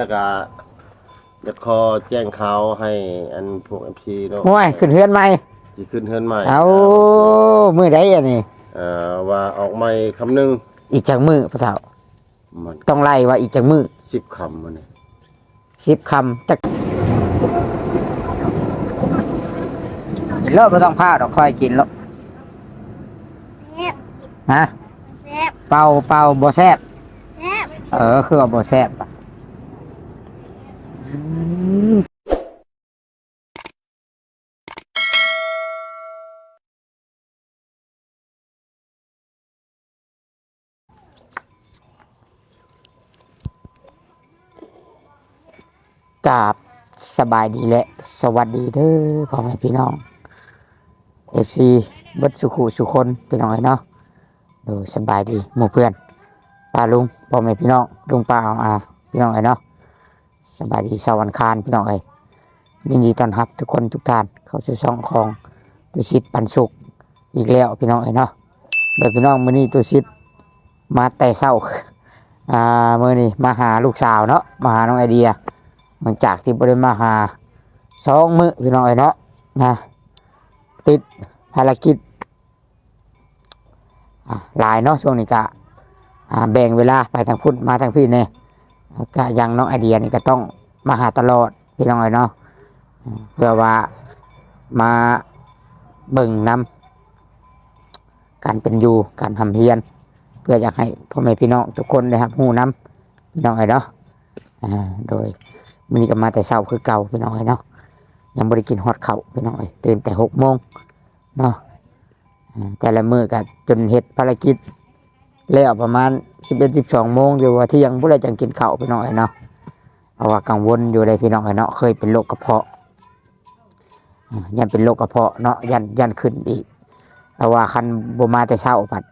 แล้วก็จะขอแจ้งข่าวให้อันพวก MC เนาะห่วยขึ้นเฮือนใหม่ สิขึ้นเฮือนใหม่เอามื้อใดอันนี้ เอ่อว่าออกใหม่คำหนึงอีกจักมื้อพ่อเฒ่า มันต้องไล่ว่าอีกจักมื้อ10คำมันนี่10คำจักกินแล้วบ่ต้องพาดอกค่อยกินแล้วแซ่บฮะแซ่บเป่าเป่าบ่แซ่บแซ่บเออคือว่าบ่แซ่บอะ กราบสบายดีและ สวัสดีเด้อพ่อแม่พี่น้อง FC เบิดสุขุสุคนพี่น้องเอ้เนาะดูสบายดีหมู่เพื่อนป้าลุงพ่อแม่พี่น้องลุงป้าเอาอาพี่น้องเอ้เนาะสบายดีสวรรคารพี่น้องเอ้ยยินดีต้อนรับทุกคนทุกท่านเข้าสู่ช่องของตุชิตปันสุขอีกแล้วพี่น้องเอ้ยเนาะโดยพี่น้องมื้อนี้ตุชิตมาแต่เช้าอ่ามื้อนี้มาหาลูกสาวเนาะมาหาน้องไอเดีย หลังจากที่บ่ได้มาหาสองมือพี่น้องเอ้ยเนาะนะติดภารกิจหลายเนาะช่วงนี้กะแบ่งเวลาไปทางพุทธมาทางพี่เนี่ยก็ยังน้องไอเดียนี่ก็ต้องมาหาตลอดพี่น้องเอ้เนาะเพื่อว่ามาเบิ่งนำการเป็นอยู่การทำเพียน เพื่ออยากให้พ่อแม่พี่น้องทุกคนได้รับรู้นำพี่น้องเอ้เนาะโดย มื้อนี้ก็มาแต่เช้าคือเก่าพี่น้องเอ้ยเนาะยังบ่ได้กินฮอดข้าพี่น้องเตื่นแต่หกโมงเนาะแต่ละมือก็จนเฮ็ดภารกิจแล้วประมาณสิบเอ็ดสิบสองโมงเดี๋ยวว่าที่ยังผู้ใดจังกินข้าวพี่น้องเนาะเพราว่ากังวลอยู่เลยพี่น้องเนาะเคยเป็นโรคกระเพาะยันเป็นโรคกระเพาะเนาะยันยันขึ้นอีกแต่ว่าคันบมาแต่เช้าผัด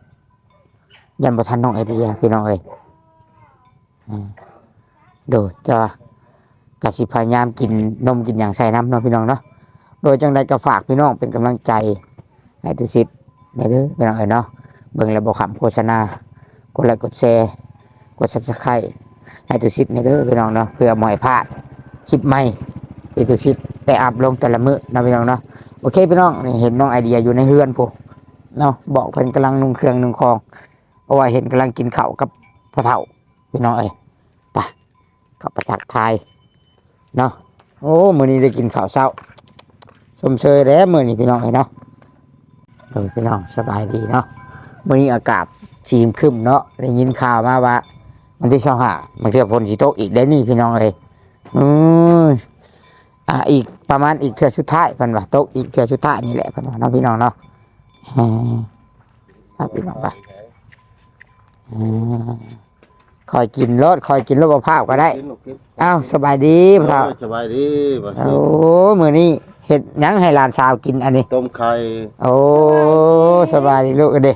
ยันบ่ทันน้องไอเดียพี่น้องเอ้ยอ่าโดยจะ กสิพยายามกินนมกินอย่างใส่น้ำเนาะพี่น้องเนาะโดยจังใดก็ฝากพี่น้องเป็นกำลังใจให้ทุกสิทธิ์ในเด้อพี่น้องเอ้ยเนาะเบิ่งแล้วบอกคำโฆษณากดไลค์กดแชร์กดซับสไครต์ให้ตุชิดในเด้อพี่น้องเนาะเพื่อบ่ให้พลาดคลิปใหม่ที่ตุชิดได้อัพลงแต่ละมื้อนะพี่น้องเนาะโอเคพี่น้องเห็นน้องไอเดียอยู่ในเฮือนพวกเนาะบอกเพิ่นกำลังนุ่งเครื่องนุ่งคองเพราะว่าเห็นกำลังกินข้าวกับพ่อเฒ่าพี่น้องเอ้ยไปกับประจักทาย เนาะโอ้มื้อนี้ได้กินข้าวเช้าชมเชยแล้วมื้อนี้พี่น้องเอ้ยเนาะเออพี่น้องสบายดีเนาะมื่อนี้อากาศชีมครึมเนาะได้ยินข่าวมาว่ามันที่สองหามันเทียบฝนสีตอีกได้นี่พี่น้องเลยอืมอ่าอีกประมาณอีกเทือสุดท้ายพันว่าตอีกเทือสุดท้ายนี่แหละพันว่าเนาะพี่น้องเนาะอืมครับพี่น้องไปอืม คอยกินรสคอยกินรสภาพก็ได้ กินลูกกินอ้าวสบายดีพ่อเฒ่าเออสบายดีบ่โอ้มือนี้เห็ดหยังให้หลานสาวกินอันนี้ ต้มไข่ โอ้สบายดีลูกเด้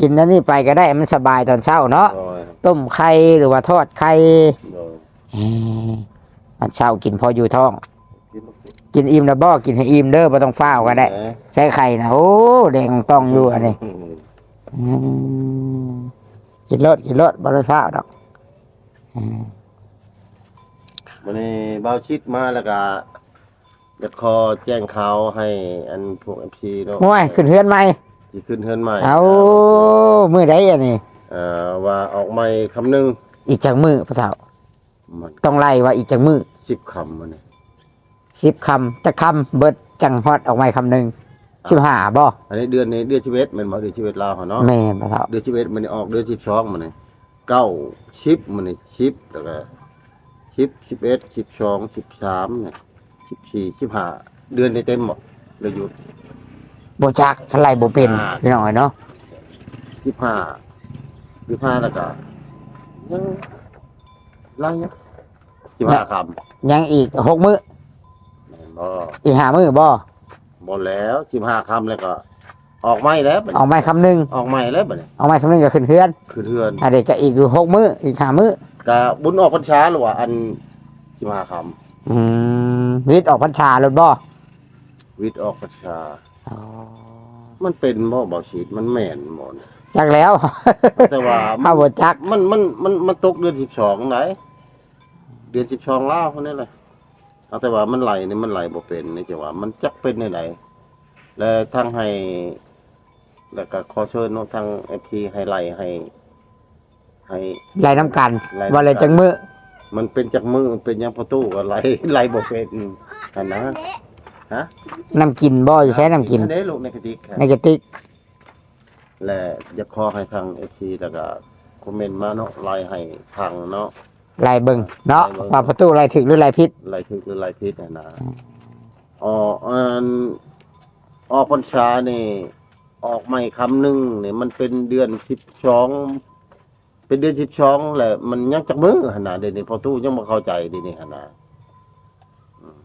กินนั่นนี่ไปก็ได้มันสบายตอนเช้าเนาะ โดยต้มไข่หรือว่าทอดไข่โดยเอ้ยตอนเช้ากินพออยู่ท้อง กินลูกกินกินอิ่มแล้วบ่กินให้อิ่มเด้อบ่ต้องฟ้าวก็ได้ แหมใช้ไข่นะโอ้แดงต้องอยู่อันนี้อืมกินรสกินรสบ่ได้ฟ้าวดอกอืม วันนี้เบาชิดมาแล้วก็จะขอแจ้งข่าวให้อันพวก MC เนาะห่วยขึ้นเฮือนใหม่สิขึ้นเฮือนใหม่เอามื้อใดอันนี้เอ่อว่าออกใหม่คำหนึงอีกจักมื้อพ่อเฒ่ามันต้องไล่ว่าอีกจักมื้อ10คำมันนี่10คำจักคำเบิดจังฮอดออกมาคำหนึง15บ่อันนี้เดือนนี้เดือนชีวิตมันบ่เดือนชีวิตลาวเขาเนาะแม่นพ่อเฒ่าเดือนชีวิตมันนี่ออกเดือนที่สองมันนี่ เก้าชิปมันนี่ชิปแล้วก็ชิปชิปเอ็ดชิปสองชิปสามเนี่ยชิปสี่ชิปห้าเดือนในเต็มหมดเลยหยุดบ่จักเท่าไหร่บ่เป็นอ่าพี่น้องเอ้ยเนาะชิปห้าชิปห้าแล้วก็ยังไรเนี่ยชิปห้าคยังอีกหกมื้อำบ่อีกห้ามื้อบ่หมดแล้วชิปห้าคำแล้วก็ ออกไม่แล้วบัดเอานี้ไม้คำหนึงออกไม่แล้วบัดนี้เอาไม้คำหนึงก็ขึ้นเฮือนคือเทือนอันเด็กก็อีกอยู่หกมื้ออีกห้ามื้อกะบุญออกพรรษาหรือว่าอันชิปห้าคอืมวิทย์ออกพรรษาแล้วบ่ำวิทย์ออกพรรษามันเป็นบ่บ่ฉีดมันแม่นบ่เนี่ยจักแล้ว แต่ว่ามัข้านวบ่จักมันมันมันมันตกเดือนสิบสองไหนเดือนสิบสองล่าวคนนี้เลยเอาแต่ว่ามันไหลนี่มันไหลบ่เป็นนี่จังหวะมันจักเป็นในไหนและทางให้ แล้วก็ขอเชิญเนาะทางเอฟซีให้ไหลให้ ให้ไล่น้ำกันไล่น้ำกันว่าเลยจังมือมันเป็นจากมือมันเป็นหยังประตูก็ไหลไหลบ่เป็นอันนะฮะน้ำกินบ่จะใช้น้ำกินอัเด้ลูกในกระติกครับในกระติกและอยากขอให้ทางเอฟซีแล้วก็คอมเมนต์มาเนาะไลน์ให้ทางเนาะไล่เบิ่งเนาะไล่เบิ่งว่าประตูไล่ถึกหรือไล่ผิดไลน์ถึกหรือไลน์ผิดนะนะอ๋ออันออกพรรษานี่ ออกใหม่คำหนึ่งนี่มันเป็นเดือนสิบสองเป็นเดือนสิบสองแหละมันยังจักมือหนนาเดี๋ยวนี้พอตู้ยังมาเข้าใจเดีนี่หนนาอืม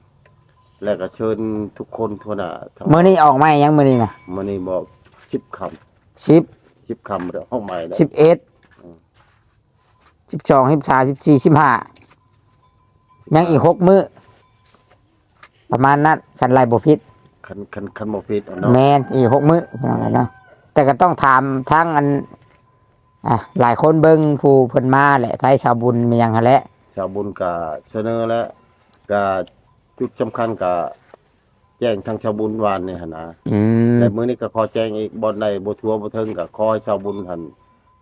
แล้วก็เชิญทุกคนทั่วหน้าทั้งมื้อนี้ออกมายังมื้อนี้น่ะมันนี่บอกสิบค10ำสิบคำเดี๋ยวห้องใหม่แล้ว11 12 13 14 15ยังอีกหกมื้อประมาณนั้นคันไล่บ่ผิด คันคันคันบอกผิดอะเนาะแม่นอีกหกมื้อพี่น้องเอ้ยเนาะแต่ก็ต้องถามทั้งอันอะหลายคนเบิ่งผู้เพิ่นมาแหละไผชาวบุญมีหยังหั้นแหละ ชาวบุญกะเสนอแล้วกะจุดสำคัญกะแจ้งทางชาวบุญวานเนี่ยหนนะอืมแต่มื้อนี้ก็ขอแจ้งอีกบ่ได้บ่ทัวบ่เทิงก็ขอให้ชาวบุญหัน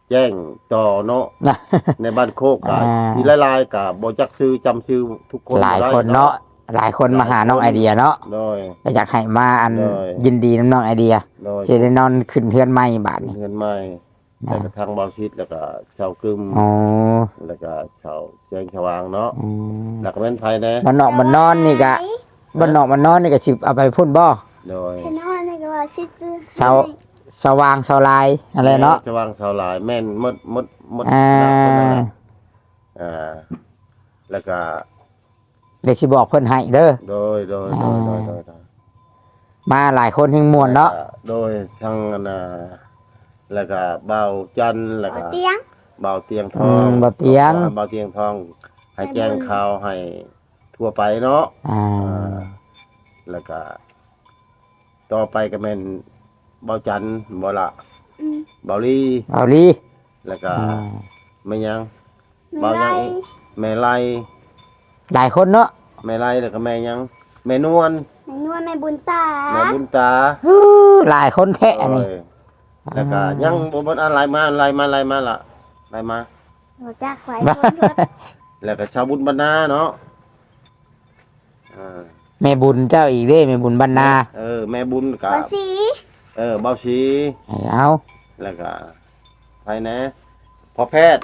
แจ้งต่อเนาะ นะ ในบ้านโคกกะอ่ามีหลายๆกะบ่จักชื่อจำชื่อทุกคนหลายบ่ได้คนเนาะ หลายคนมาหาน้องไอเดียเนาะโดยก็อยากให้มาอันได้ ยินดีน้ำน้องไอเดียโดยจะได้นอนขึ้นเทือนใหม่บาทนี่เงินใหม่แต่กระทั่งบางทิศแล้วก็ชาวกึมอ๋อแล้วก็ชาวแจ้งชาวางเนาะอืมหลักแม่นไผแน่มันนอกมันนอนนี่กะมันนอกมันนอนนี่กะสิเอาไปพุ่นบ่โดยขนอนในกว่าชิจื้อเสาสว่างเสาลายอะไรเนาะ ชาวางชาวหลายแม่นหมดหมดหมดอ่าหนักคนนั้นน่ะอ่าแล้วก็ เดี๋ยวสิบอกเพิ่นให้เด้อ โดยโดยโดยโดยโดยโดยมาหลายคนแห่งมวลเนาะ โดยทั้งอันน่ะแล้วก็เบาจันทร์แล้วเอาก็ เตียง เบาเตียงทอืองมบ่เตียง เบาเตียงทอง ให้แจ้งข่าวให้ทั่วไปเนาะอ่า อ่าแล้วก็ ต่อไปก็แม่นเบาจันทร์บ่ละอืมเบาลีเอาลีแล้วก็อ่า ไม่ยัง ไม่เบายัไล่งอีกแม่ไล่ หลายคนเนาะแม่ไล่แล้วก็แม่ยังแม่นวลแม่นวลแม่บุญตาแม่บุญตาฮู้หลายคนแท้อันนี้โอ้ยแล้วก็ยังบ่บ่อะไรมาอะไรมาอะไรมาล่ะอะไรมา หัวจักไว้คนรถแล้วก็ชาวบุญบรรณาเนาะอ่าแม่บุญเจ้าอีกเด้แม่บุญบรรณาเออ แม่บุญกัภาบษีเออเบาชีให้เอาแล้วก็ใครนะพอแพทย์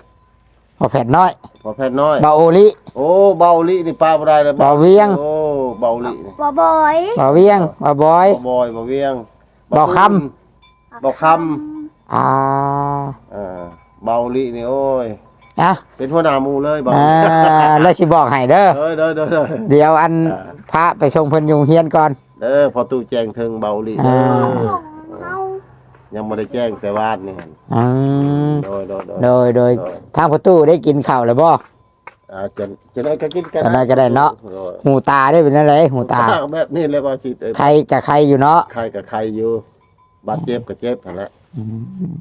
พอแผดน้อยพอแพทย์น้อย เบาโอลิ โอ้เบาลินี่ป้าบ่ได้เลยเบาเวียง โอ้เบาลินี่บอบอยเบาเวียงเบาบอย เบาบอยเบาเวียงเบาคเบาคอ่าำเออเบาลินี่โอ้ยอะเป็นหัวหน้าหมู่เลยเบาอ่าแล้วสิบอกให้เด้อ เด้อเด้อเด้อเด้อ เดี๋ยวอันอ่า พระไปส่งเพิ่นอยุงเฮียนก่อน เด้อพอตู้แจ้งถึงเบาลิเด้อ่าอเฮา ยังไม่ได้แจ้งแต่วาดนี่อืมโดยโดยโดยโดยโดยโดยทางประตูได้กินข้าวแล้วบ่ อ่าจะจะได้ก็กินกันจะได้ก็ได้เนาะ โดยหูตาได้เป็นอะไรหูตา แบบนี้เลยว่าสิเอ้ยใครกับใครอยู่เนาะใครกับใครอยู่บาดเจ็บกับเจ็บนั่นแหละอืม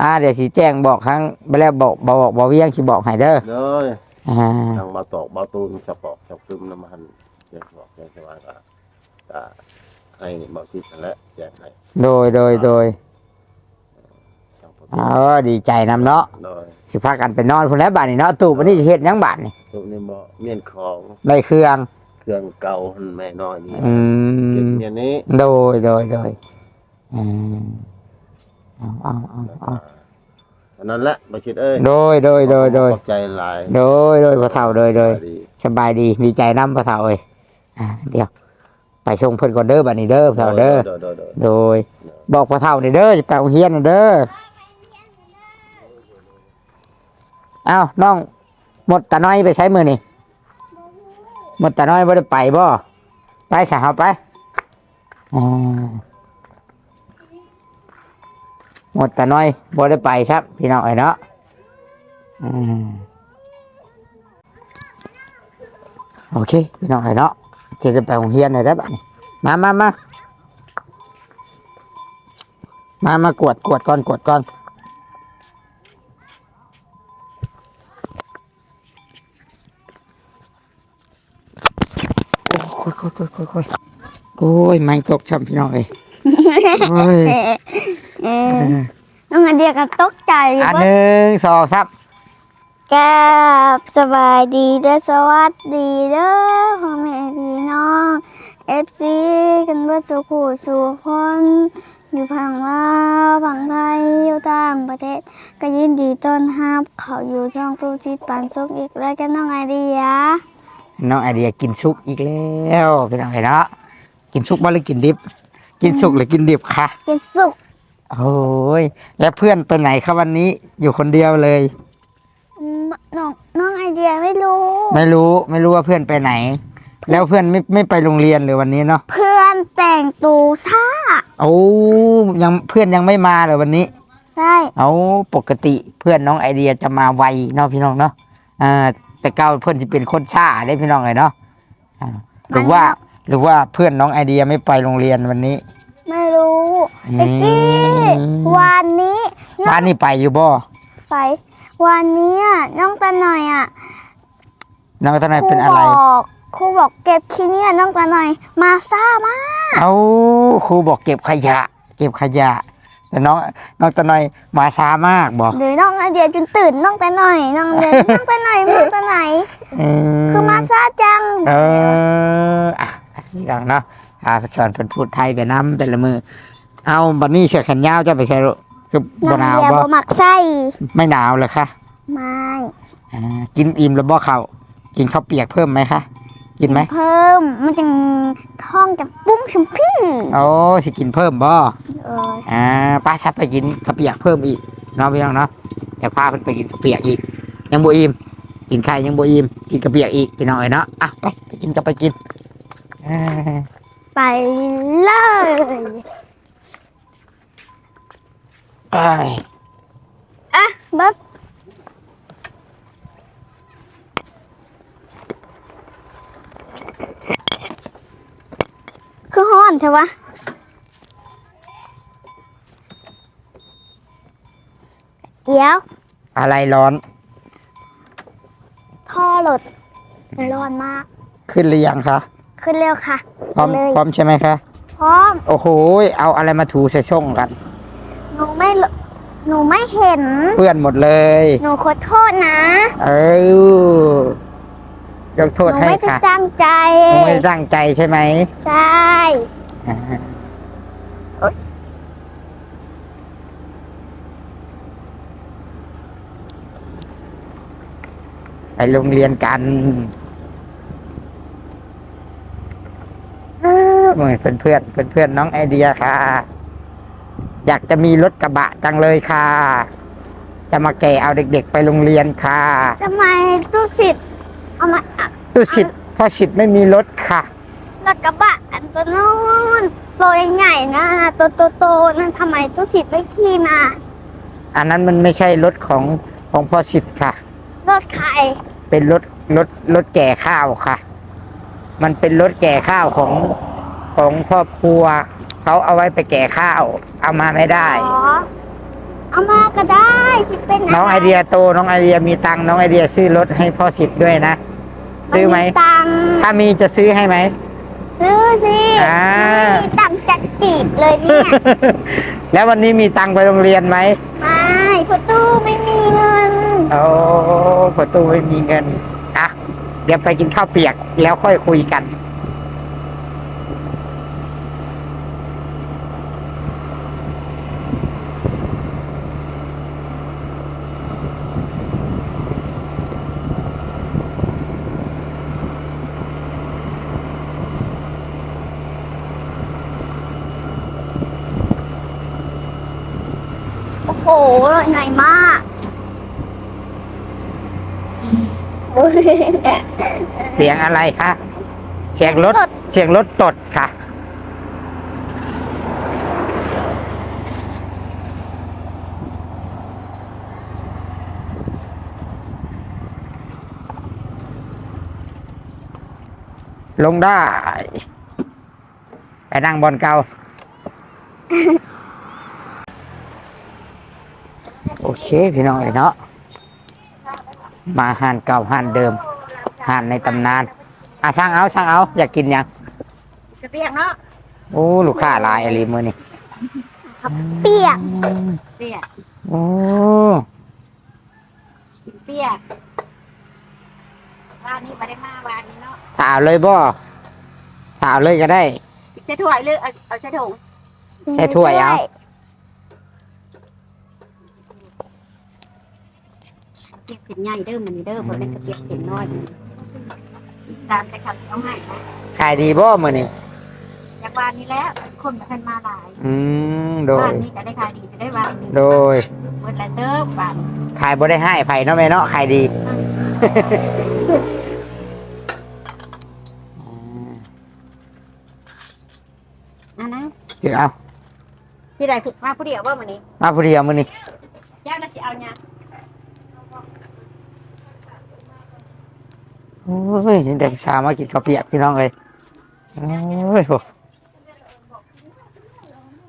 อ่าเดี๋ยวสิแจ้งบอกครั้งไปแล้วบอกบอกบอกบอกเวียงสิบอกให้เด้อเลยอ่าทางบาตอกบาตูนสะปอกสะพึมน้ำมันแจ้งบอกแจ้งสว่างก็ก็ ให้บอกสินั่นแหละแจ้งให้โดยโดยโดยทางประตูอ๋อดีใจนำเนาะโดยสิพากันไปนอนพุ่นแล้วบ้านนี้เนาะตู่วันนี้สิเฮ็ดหยังบ้านนี่ตุนี่บ่เมียนของได้เครื่อง เครื่องเก่าหั่นแม่น้อยนี่อืเก็บม เมียนนี้โดยโดยโดยอืมเอาเอาเอาเอาอันนั้นแหละบ่คิดเอ้ยโดยโดยโดยโดยขอบใจหลายโดยโดยพ่อเฒ่าโดยโดยดีสบายดีดีใจน้ำพ่อเฒ่าเอ้ยอ่าเดี๋ยว ไปส่งเพิ่นก่อนเด้อบัดนี้เด้อพ่อเฒ่าเด้อโดยโดยโดยโดย บอกพ่อเฒ่านี่เด้อจะไปโรงเรียนน่ะเด้อเอ้าน้องหมดตาน้อยไปใช้มือนี่หมดตาน้อยบ่ได้ไปบ่ไปสาวไปอ่าหมดตาน้อยบ่ได้ไปครับ พี่น้องเอ้ยเนาะอืมโอเค พี่น้องเอ้ยเนาะ จะได้ไปโรงเรียนได้แล้บ้านมามามา มามากวดกวดก่อนกวดก่อนโอ้ยโอ้ยโอ้ยโอ้ยโอ้ยโอยไม่ตกช่ำพี่น้องเลยโอ้ย เออน้องอันเดียก็ตกใจอันหนึ่งสองสาม แกบสบายดีเด้อสวัสดีเด้อพ่อแม่พี่น้องเอฟซีกันเบิดสุขุสู่คนอยู่พังลาวพังไทยอยู่ต่างประเทศ ก็ยินดีต้อนรับเขาอยู่ช่องตู้จิตปันสุกอีกแล้วกันน้องไอเดียน้องไอเดียกินซุปอีกแล้วพี่น้องเอ้ยเนาะกินซุปบ่หรือกินดิบ กินสุกหรือกินดิบคะกินสุกโอ้ยแล้วเพื่อนไปไหนครับวันนี้อยู่คนเดียวเลยอืม น้องน้องไอเดียไม่รู้ ไม่รู้ไม่รู้ว่าเพื่อนไปไหน แล้วเพื่อนไม่ไม่ไปโรงเรียนเลยวันนี้เนาะเพื่อนแต่งตูซ่าโอ้ยังเพื่อนยังไม่มาเลยวันนี้ ใช่เอาปกติเพื่อนน้องไอเดียจะมาไวเนาะพี่น้องเนาะอ่าแต่เก้าเพื่อนจะเป็นคนช้าได้พี่น้องเลยเนาะอ่าหรือว่าหรือว่าเพื่อนน้องไอเดียไม่ไปโรงเรียนวันนี้ ไม่รู้อืมตะกี้วันนี้น้อบ้างนนี่ไปอยู่บ่ไป วันนี้อะน้องตาหน่อยอะน้องทนายครูเป็นบอะไรอกครูบอกเก็บขี้เนี่ยน้องตาหน่อย มาซ่ามาก เอาครูบอกเก็บขยะ เก็บขยะ แต่น้องน้องตะนอยมาช้ามากบอกหรือน้องไอเดียจนตื่นน้องตาหน่อยน้องเดียน้องตาหน่อยน้องตาไหนคือมาซ่าจังเอออะนี่ดังเนาะอ่าสอนเป็นพูดไทยไปน้ำแต่ละมือ เอาบันนี้เชือกแขนยาวจะไปใช้ลูก คือน้บ่องหนาวเดียบ่บ่หมักไส้ไม่หนาวเลยค่ะไม่อ่ากินอิ่มแล้วบ่เขาวกินข้าวเปียกเพิ่มไหมคะกินไหมเพิ่มมันจะท้องจะปุ้งชมพี่โอ้สิกินเพิ่มบ่เอออ่าป้าชับไปกินข้าวเปียกเพิ่มอีกเนาะพี่น้องเนาะเดี๋ยวพาเพิ่นไปกินข้าวเปียกอีก ยังบ่อิ่มกินไข่ยังบ่อิ่มกินข้าวเปียกอีกพี่น้องเอ้ยเนาะอะไปไปกินก็ไปกินอ่าไปเลย เอ้ยอะเบิกคือห้อนเถอะวะเดี๋ยว อะไรร้อน ท่อหลดมันร้อนมาก ขึ้นหรือยังคะ ขึ้นเร็วค่ะพร้อมไปเลยพร้อมใช่ไหมคะ พร้อม โอ้โห เอาอะไรมาถูใส่ช่องกันห นูไม่เลหนูไม่เห็นเพื่อนหมดเลย หนูขอโทษนะ เออยกโทหษนูให้ไม่ได้ค่ะตั้งใจ หนูไม่ได้ตั้งใจใช่ไหมใช่ อ่าเอ้ยไปโรงเรียนกันเหมือนเพื่อนเพื่อนเพื่อนเพื่อนๆน้องไอเดียค่ะ อยากจะมีรถกระบะจังเลยค่ะ จะมาแก่เอาเด็ก ๆ ไปโรงเรียนค่ะทำไมตู้สิทธิ์เอามาอะตุสิทธิ์พ่อสิทธิ์ไม่มีรถค่ะรถกระบะอันตัวนู้นตัวใหญ่ๆนะตัวโตๆนั่นทำไมตู้สิทธิ์ไม่ขี่มา อันนั้นมันไม่ใช่รถของของพ่อสิทธิ์ค่ะ รถใคร เป็นรถรถรถแก่ข้าวค่ะ มันเป็นรถแก่ข้าวของของครอบครัว เขาเอาไว้ไปแก่ข้าว เอามาไม่ได้อ๋อเอามาก็ได้สิเป็นน้องไอเดียโต น้องไอเดียมีตังค์น้องไอเดียซื้อรถให้พ่อสิทธิ์ด้วยนะ ซื้อไหม ตังค์ถ้ามีจะซื้อให้ไหม ซื้อสิอ่ามีตังค์จัดกีดเลยเนี่ย แล้ววันนี้มีตังค์ไปโรงเรียนไหมไม่พอตู้ไม่มีเงิน โอ้ประตูไม่มีเงินอะเดี๋ยวไปกินข้าวเปียกแล้วค่อยคุยกัน อ้โหเหนื่อยมากโอ้ยเสียงอะไรคะ เสียงรถตดเสียงรถตดค่ะ ลงได้ ไปนั่งบนเก่า โอเค พี่น้องเอ๋ยเนาะมาห่านเก่าห่านเดิมห่านในตำนานอะสั่งเอาสั่งเอา อยากกินหยังกระเปียกเนาะโอ้ลูกค้าหลายอะไรมือนี่เปียกเปียกโอ้เปียกบ้านนี้มาได้มาบ้านนี้เนาะถามเลยบ่ถามเลยก็ได้ใช้ถ้วยหรือเอาเอาใช้ถุงใส่ถ้วยเอา เปียกเส้นใหญ่เด้อมันนี่เด้อบ่แม่นกระเปียกเส้นน้อยตามแต่คำเอาให้นะขายดีบ่มือนี่จากบ้านนี้แล้วคนมาทันมาหลายอืมโดบ้ายนนี้ก็ได้ขายดีจะได้บ้านนี้โดยเปิดแล้วเด้อบ้านขายบ่ได้ให้ไผเนาะแม่เนาะขายดีนะนะเดี๋ยวเอาที่ใดคือมาผู้เดียวว่ามื้อนี้มาผู้เดียวมือนี่ย่างน่ะสิเอาหยัง โอ้ยนี่เด็กสาวมากินข้าวเปียกพี่น้องเลยโอ้ยโห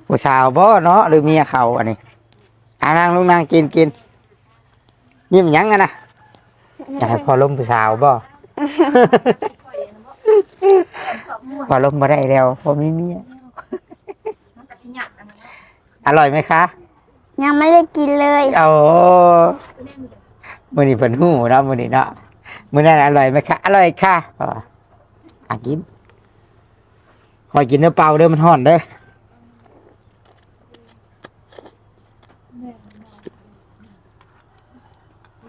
ผู้สาวบ่เนาะหรือเมียเขาอันนี้อ่านางลุงนางกินกินยิ้มหยังกันนะอยากให้พอล้มผู้สาวบ่พอล้มมาได้แล้วพอมีเมียอร่อยไหมคะ ยังไม่ได้กินเลยโอ้มือนี้เพิ่นหูเนาะมือนี้เนาะ มือนั้นอร่อยไหมคะ อร่อยค่ะอะอะกินคอยกินเนื้อเปล่าเด้อมันห่อนเด้อ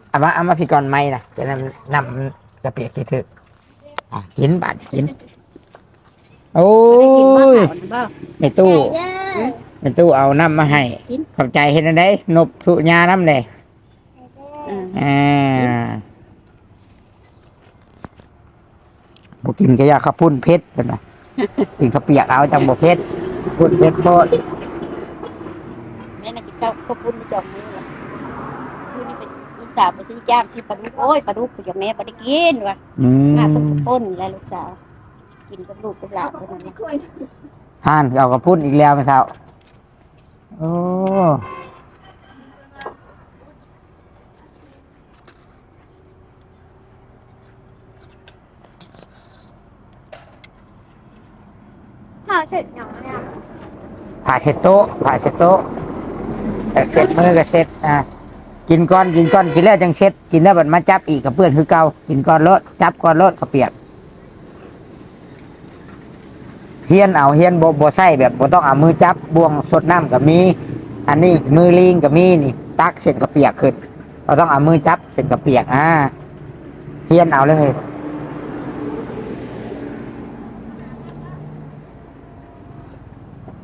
เอามาเอามาพี่ก่อนไหมนะจะนำนำกระเปียกกี่ถึกอะกินบาดกิน โอ้กินมายขาวบ่ในตู้เด้อในตู้เอาน้ำมาให้กินขอบใจเห็นอันไดนบสุญาน้ำเลยอืมอ่า บกินก็อยาข้าวปุ้นเพชรเป็นไงกินข้าวเปียกเอาจังบ่เพชรปุ้นเพชรโพดแม่น่ะกินข้าวข้าวปุ้นไม่จอมนี่ล่ะคือนี่ไปลูกสาวไปซื้อจ้างที่ปลาดุกโอ้ยปลาดุกกับแม่บ่ได้กินว่ะอืข้าวต้มมข้าวปุ้นแล้วลูกสาวกินกับลูกกับหลานเท่านั้นนะ ห่านเอาข้าวปุ้นอีกแล้วไหมครับโอ้ ข้าเสร็จยังเนี่ยผ่าเช็ดโต๊ะผ่าเช็ดโต๊ะแต่เช็ดมือก็เช็ดอ่ากินก้อนกินก้อนกินแล้วจังเช็ดกินแล้วบัดมาจับอีกกับเพื่อนคือเก่ากินก้อนรถจับก้อนรถข้าวเปียกเฮียนเอาเฮียนโบ่บ่ใส่แบบบ่ต้องเอามือจับบวงสดน้ำก็มีอันนี้มือลิงก็มีนี่ ตักเส้นกระเปียกขึ้นเราต้องเอามือจับเส้นกระเปียกอ่าเฮียนเอาเลย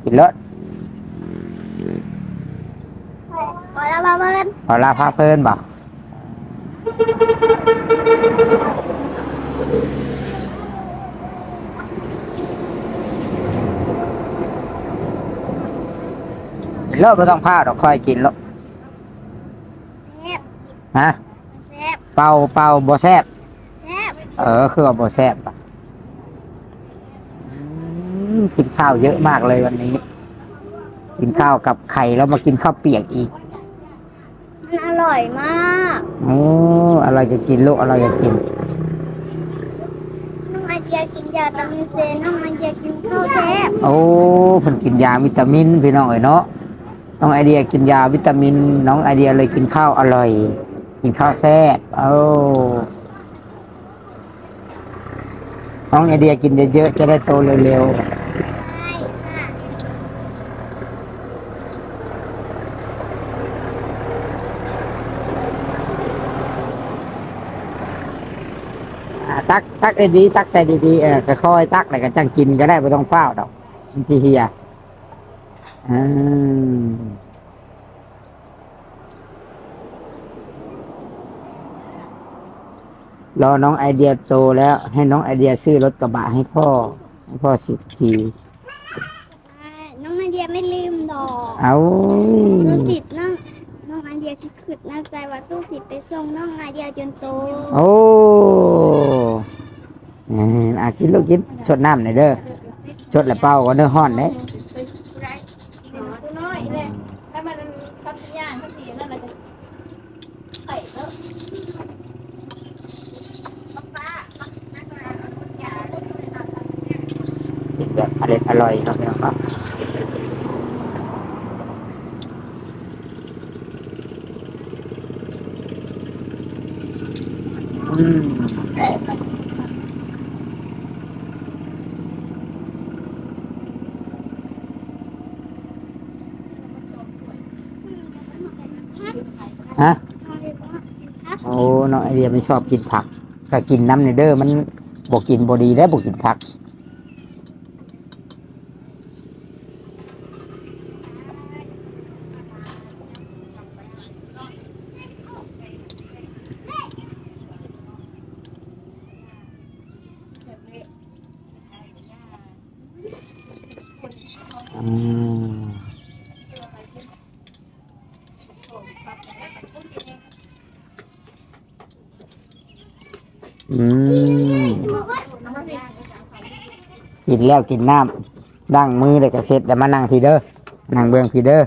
กินเลยพอแล้วมาเบิ้ลพอลาพาเพลินบ่กินแล้วไม่ต้องพาดอกค่อยกินแล้วแซ่บฮะแซ่บเป่าเป่าบ่แซบ แซ่บ เออ คือว่าบ่แซบอะอื มกินข้าวเยอะมากเลยวันนี้ กินข้าวกับไข่แล้วมากินข้าวเปียกอีก มันอร่อยมากโอ้อะไรจะกินลูกอะไรจะกิน น้องไอเดียกินยาตามินเซน้องไอเดียกินข้าวแซ่บโอ้เพิ่นกินยาวิตามินพี่น้องเอ้ยเนาะน้องไอเดียกินยาวิตามิน น้องไอเดียเลยกินข้าวอร่อย กินข้าวแซ่บโอ้น้องไอเดียกินเยอะๆจะได้โตเร็วใช่ค่ะ ๆ อ่าตักตักดีๆตักใส่ดีๆเออค่อยๆตักแล้วก็จังกินก็ได้ไม่ต้องเฝ้าวดอกมันสิเฮียอืมรอน้องไอเดียโตแล้ว ให้น้องไอเดียซื้อรถกระบะให้พ่อให้พ่อสิบทีใช่น้องไอเดียไม่ลืมดอกเอาตู้สิทธิ์น้องน้องไอเดียสิขึ้นน่าใจว่าตู้สิทธิ์ไปส่งน้องไอเดียจนโตโอ้นี่อากินลูกกินชดน้ำหน่อยเด้อชดแล้วเป่าก็เนื้อห้อนเด้ตัวน้อยเลยถ้ามันทับย่างทับสีนั่นแหละจะไข่แล้วป้าป้าแบบอร่อยอร่อยเนาะพี่น้องเนาะ ฮะโอ้น้องไอเดียไม่ชอบกินผักก็กินน้ำในเด้อมันบกินบดีแล้วบกินผัก อืมอืมกินแล้วกินน้ำดั้งมือเลยก็เสร็จแล้วมานั่งพีเดอร์นั่งเบื้องพีเดอร์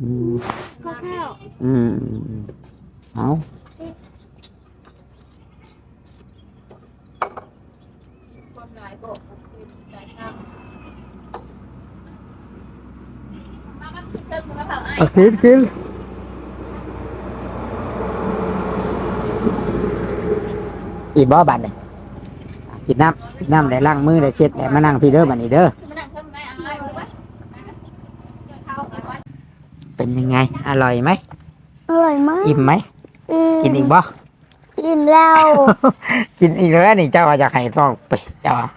อืมอืมเอาเอา กินกินอีบ่บัดนี่กินน้ำกินน้ำได้ล้างมือได้เช็ดแล้วมานั่งพีเดอร์บัดนี้เด้อเป็นยังไง อร่อยไหม อร่อยมาก อิ่มไหมอืมกินอีกบ่ อิ่มแล้ว กินอีกแล้วนี่เจ้าว่าจะให้ท้องไปเจ้าว่า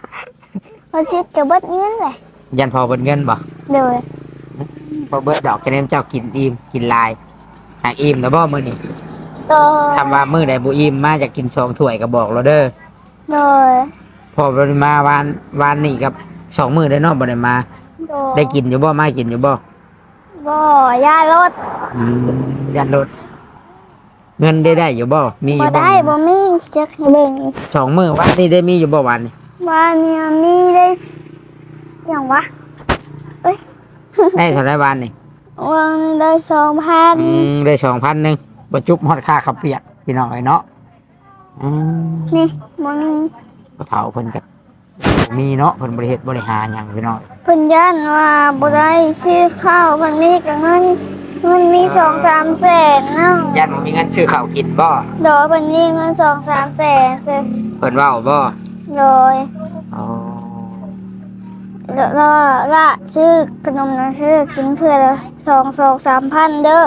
พอชิดจะเบิดเงินเลยยันพอเบิดเงินบ่โดย พอเบิดดอกจะเน้นเจ้ากินอิ่มกินหลายหากอิ่มแล้วบ่มื้อนี้โดยทำว่ามื้อใดบ่อิ่มมาจะกินสองถ้วยก็บอกเราเด้อโดยพอบ่ได้มาวานวานนี่กับสองมื้อได้อเนาะบ่ได้มา โดยได้กินอยู่บ่มากินอยู่บ่บ่ยารถอืมยันรถเงินได้ได้อยู่บ่มีอบ่ยู่บ่ได้บ่มีจักให้เบิ่งสองมื้อวันนี้ได้มีอยู่บ่วันนี้ว่าเนี่ยมีได้อย่างวะ ได้เท่าไหร่วันนี้วันนี้ได้สองพันอืมได้2,000นึงบ่จุบฮอดค่าข้าวเปียกพี่น้องเอ้ยเนาะอืมนี่บ่มีผู้เฒ่าเพิ่นก็มีเนาะเพิ่นบริเฮ็ดบริหารหยังพี่น้อง เพิ่นยันว่าบ่ได้ซื้อข้าวเพิ่นมีก็เงินเงินมีสองสามแสนเนาะญาติบ่มีเงินซื้อข้าวกินบ่โดยเพิ่นมีเงินสองสามแสนซื้อเพิ่นเว้าบ่โดยอ๋อ แล้วก็ละชื่อขนมนะชื่อกินเพื่อละสองสองสามพันเด้อ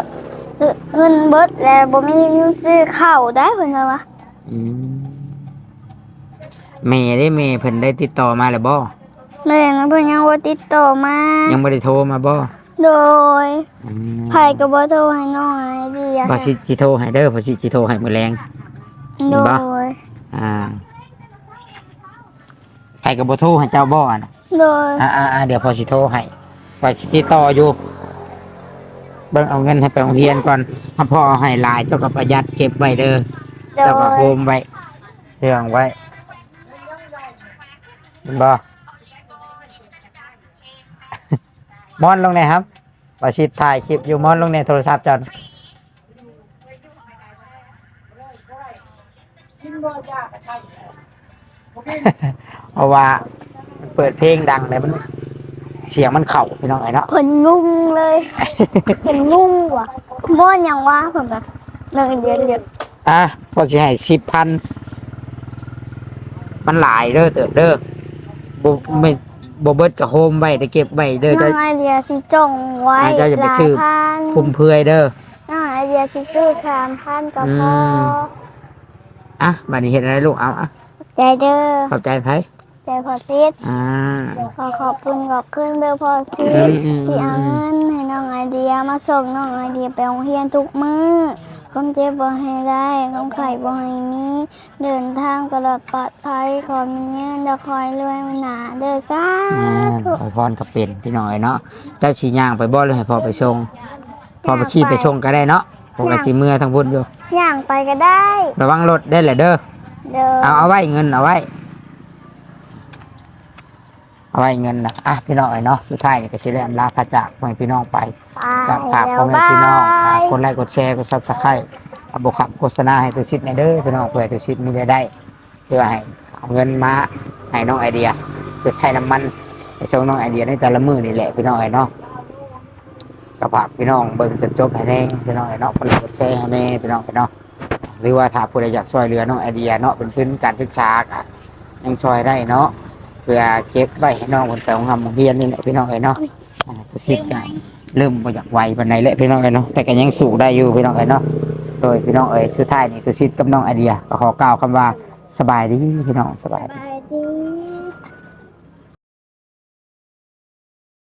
เงินเบิดแล้วบ่มีเงินซื้อข้าวได้เพิ่นว่าวะอืมแม่ได้แม่เพิ่นได้ติดต่อมาแล้วบ่แม่งั้นเพิ่นยังบ่ติดต่อมายังบ่ได้โทรมาบ่โดยอืมไผก็บ่โทรให้น้องไอเดียบ่สิสิโทรให้เด้อบ่สิสิโทรให้มื้อแลงโดบ่ยอ่าไผก็บ่โทรให้เจ้าบ่อะนะ โดยอ่าๆๆเดี๋ยวพอสิโทรให้ว่าสิติดต่ออยู่ เบิ่งเอาเงินให้ไปโรงเรียนก่อนถ้าพ่อเอาให้หลายเจ้าก็ประหยัดเก็บไว้เด้อโดเจ้าก็โฮยมไว้เรื่องไว้เห็นบ่ มอนลงไหนครับประชิดถ่ายคลิปอยู่มอนลงในโทรศัพท์จอนเพราะว่า มันเปิดเพลงดังเลยมัน เสียงมันเข่าพี่น้องไอ้เนาะ เพิ่นงุ้งเลย เพิ่นงุ้งว่ะม่อนหยังวะเพิ่นแบบเรื่องเดียวเดียวอะพอสิให้สิบพัน มันหลายเด้อเติบเด้อบ่ไม่บ่เบิดกับโฮมไว้แต่เก็บไว้เด้อน้จะองไอเดียสิจงไว้อ่าเจ้าอย่าหไปลายซื้อพันคุมเพอยเด้อ น้องไอเดียสิซื้อสามพันก็พอม อะบัดนี้เห็นอะไรลูกเอาอะใจเด้อ ขอบใจไผ ใจพอซิดอ่า ขอขอบคุณขอบคุณเด้อพอซิอืดมอืม ที่เอาเงินให้น้องไอเดียมาส่งน้องไอเดียไปโรงเรียนทุกมื้อความเจ็บบ่ให้ได้ความไข่บ่ให้มี เดินทางตลอดปลอดภัยขอมันยืนเด้อคอยรวยมันหนาเด้อซ่าอ่าธุขอพรก็เป็นพี่น้อยเนาะเจ้าสิย่างไปบ่เลยให้พ่อไปส่งพ่อไปขี่ไปส่งก็ได้เนาะพวกก็สิเมื่อทั้งพุ่นอยู่ ย่างไปก็ได้ ระวังรถได้แหละเด้อ เด้อเอาเอาไว้เงินเอาไว้ เอาไว้เงินนะอะพี่น้องเอ้ยเนาะสุดท้ายนี่ก็สิได้อำลาพระจากพ่อแม่พี่น้องไปไปกับฝากแล้พ่อวแม่บาพี่น้องอะยกดไลค์กดแชร์กดซับสไครต์เอาบขับโฆษณาให้ตัวชิดในอยเด้อพี่น้องเพื่อให้ตัวชิดมีรายได้ เพื่อให้เอาเงินมาให้น้องไอเดียไปใช้น้ำมันไปส่งน้องไอเดียในแต่ละมือนี่แหละพี่น้องไอ้เนาะกระฝากพี่น้องเบิ่งจนจบให้แน่พี่น้องไอ้เนาะคนละกดแชร์ให้แน่พี่น้องไอ้เนาะหรือว่าถ้าผู้ใดอยากช่วยเหลือน้องไอเดียเนาะเป็นพื้นการศึกษาก็ยังช่วยได้เนาะ เพื่อเก็บไว้ให้น้องคนไปของทำโรงเรียนนี่แหละพี่น้องไอ้เนาะอ่าก็สิกันเริ่มบ่อยากไวปานใดแหละพี่น้องเอ้ยเนาะแต่ก็ยังสู้ได้อยู่พี่น้องเอ้ยเนาะโดยพี่น้องเอ้ยสุดท้ายนี่ตุสิทธิ์กับน้องไอเดียก็ขอกล่าวคำว่าสบายดีพี่น้องสบายดีบาย